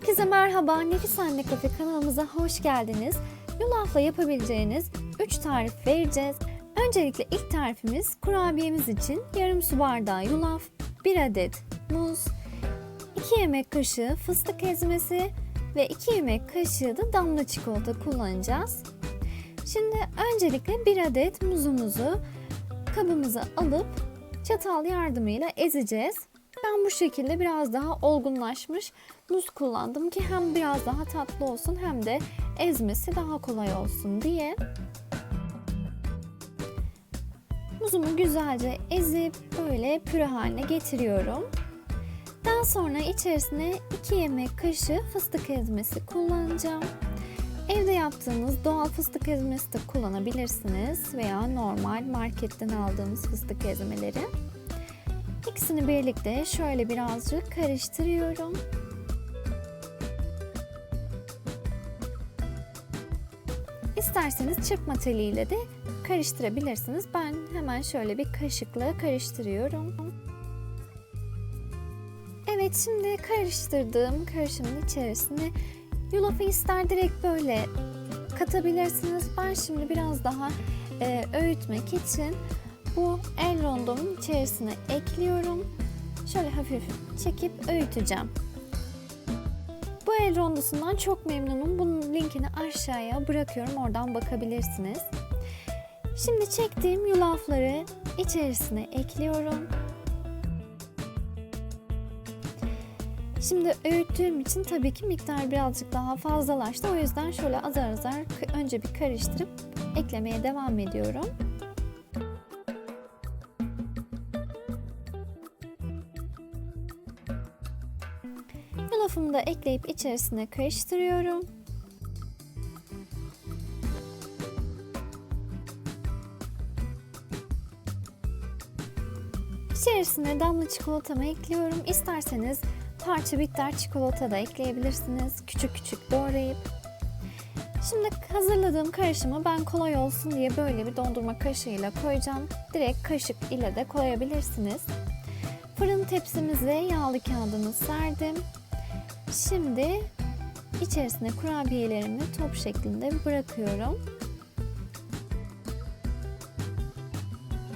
Herkese merhaba, Nefis Anne Kafe kanalımıza hoş geldiniz. Yulafla yapabileceğiniz 3 tarif vereceğiz. Öncelikle ilk tarifimiz kurabiyemiz için yarım su bardağı yulaf, 1 adet muz, 2 yemek kaşığı fıstık ezmesi ve 2 yemek kaşığı da damla çikolata kullanacağız. Şimdi öncelikle 1 adet muzumuzu kabımıza alıp çatal yardımıyla ezeceğiz. Ben bu şekilde biraz daha olgunlaşmış muz kullandım ki hem biraz daha tatlı olsun hem de ezmesi daha kolay olsun diye. Muzumu güzelce ezip böyle püre haline getiriyorum. Daha sonra içerisine 2 yemek kaşığı fıstık ezmesi kullanacağım. Evde yaptığınız doğal fıstık ezmesi de kullanabilirsiniz veya normal marketten aldığımız fıstık ezmeleri. İkisini birlikte şöyle birazcık karıştırıyorum. İsterseniz çırpma teliyle de karıştırabilirsiniz. Ben hemen şöyle bir kaşıkla karıştırıyorum. Evet şimdi karıştırdığım karışımın içerisine yulafı ister direkt böyle katabilirsiniz. Ben şimdi biraz daha e, öğütmek için bu el rondomun içerisine ekliyorum. Şöyle hafif çekip öğüteceğim. Bu el rondosundan çok memnunum. Bunun linkini aşağıya bırakıyorum. Oradan bakabilirsiniz. Şimdi çektiğim yulafları içerisine ekliyorum. Şimdi öğüttüğüm için tabii ki miktar birazcık daha fazlalaştı. O yüzden şöyle azar azar önce bir karıştırıp eklemeye devam ediyorum. Yulafımı da ekleyip içerisine karıştırıyorum. İçerisine damla çikolatamı ekliyorum. İsterseniz parça bitter çikolata da ekleyebilirsiniz. Küçük küçük doğrayıp. Şimdi hazırladığım karışımı ben kolay olsun diye böyle bir dondurma kaşığıyla koyacağım. Direkt kaşık ile de koyabilirsiniz. Fırın tepsimize yağlı kağıdını serdim. Şimdi içerisine kurabiyelerimi top şeklinde bırakıyorum.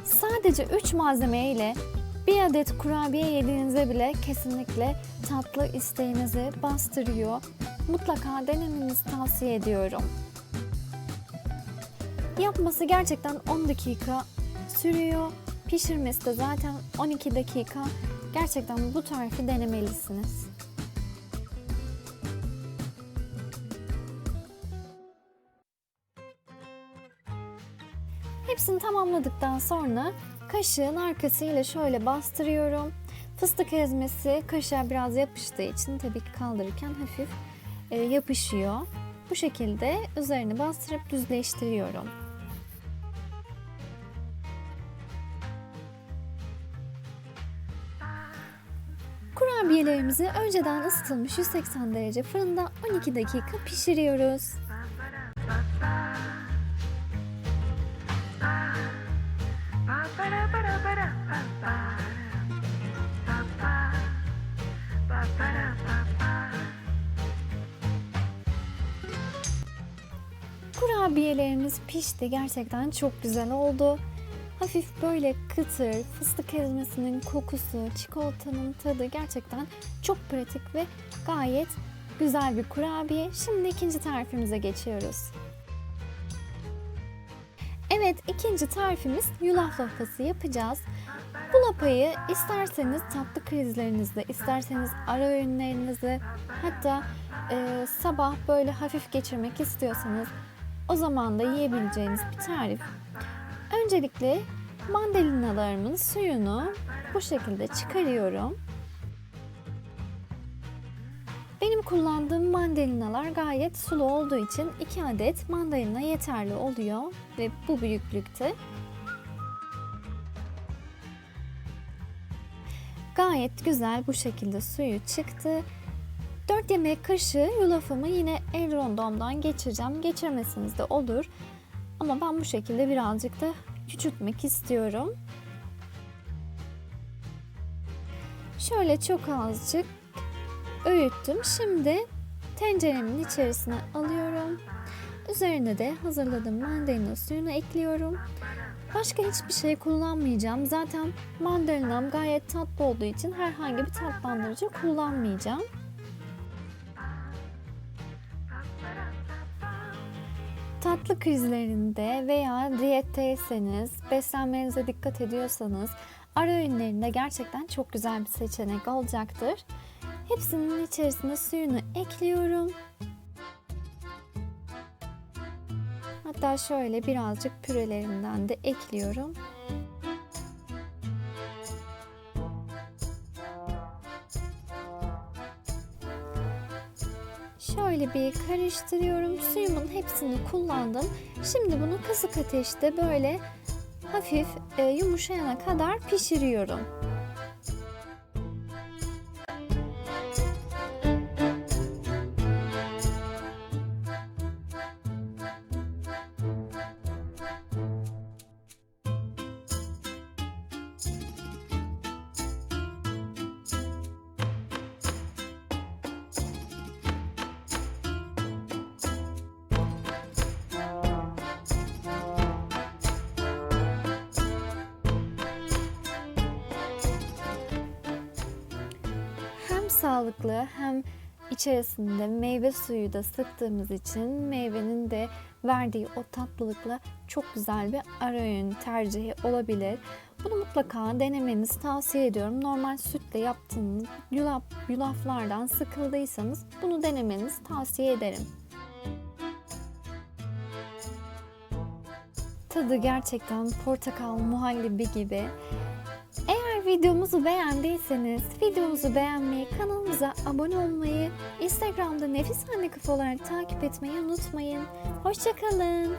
Sadece 3 malzeme ile bir adet kurabiye yediğinizde bile kesinlikle tatlı isteğinizi bastırıyor. Mutlaka denemenizi tavsiye ediyorum. Yapması gerçekten 10 dakika sürüyor. Pişirmesi de zaten 12 dakika. Gerçekten bu tarifi denemelisiniz. Hepsini tamamladıktan sonra kaşığın arkasıyla şöyle bastırıyorum. Fıstık ezmesi kaşığa biraz yapıştığı için tabii ki kaldırırken hafif e, yapışıyor. Bu şekilde üzerini bastırıp düzleştiriyorum. Kurabiyelerimizi önceden ısıtılmış 180 derece fırında 12 dakika pişiriyoruz. Kurabiyelerimiz pişti. Gerçekten çok güzel oldu. Hafif böyle kıtır, fıstık ezmesinin kokusu, çikolatanın tadı gerçekten çok pratik ve gayet güzel bir kurabiye. Şimdi ikinci tarifimize geçiyoruz. Evet ikinci tarifimiz yulaf lapası yapacağız. Bu lapayı isterseniz tatlı krizlerinizde, isterseniz ara öğünlerinizde hatta e, sabah böyle hafif geçirmek istiyorsanız o zaman da yiyebileceğiniz bir tarif. Öncelikle mandalinalarımın suyunu bu şekilde çıkarıyorum. Benim kullandığım mandalinalar gayet sulu olduğu için 2 adet mandalina yeterli oluyor ve bu büyüklükte. Gayet güzel bu şekilde suyu çıktı. 4 yemek kaşığı yulafımı yine el rondomdan geçireceğim. Geçirmesiniz de olur. Ama ben bu şekilde birazcık da küçültmek istiyorum. Şöyle çok azıcık öğüttüm. Şimdi tenceremin içerisine alıyorum. Üzerine de hazırladığım mandalina suyunu ekliyorum. Başka hiçbir şey kullanmayacağım. Zaten mandalinam gayet tatlı olduğu için herhangi bir tatlandırıcı kullanmayacağım. Tatlı krizlerinde veya diyetteyseniz, beslenmenize dikkat ediyorsanız ara öğünlerinde gerçekten çok güzel bir seçenek olacaktır. Hepsinin içerisine suyunu ekliyorum. Hatta şöyle birazcık pürelerinden de ekliyorum. Şöyle bir karıştırıyorum. Suyumun hepsini kullandım. Şimdi bunu kısık ateşte böyle hafif e, yumuşayana kadar pişiriyorum. Sağlıklı hem içerisinde meyve suyu da sıktığımız için meyvenin de verdiği o tatlılıkla çok güzel bir ara öğün tercihi olabilir. Bunu mutlaka denemenizi tavsiye ediyorum. Normal sütle yaptığınız yulaf, yulaflardan sıkıldıysanız bunu denemenizi tavsiye ederim. Tadı gerçekten portakal muhallebi gibi. Videomuzu beğendiyseniz videomuzu beğenmeyi, kanalımıza abone olmayı, Instagram'da Nefis Anne Kafa takip etmeyi unutmayın. Hoşçakalın.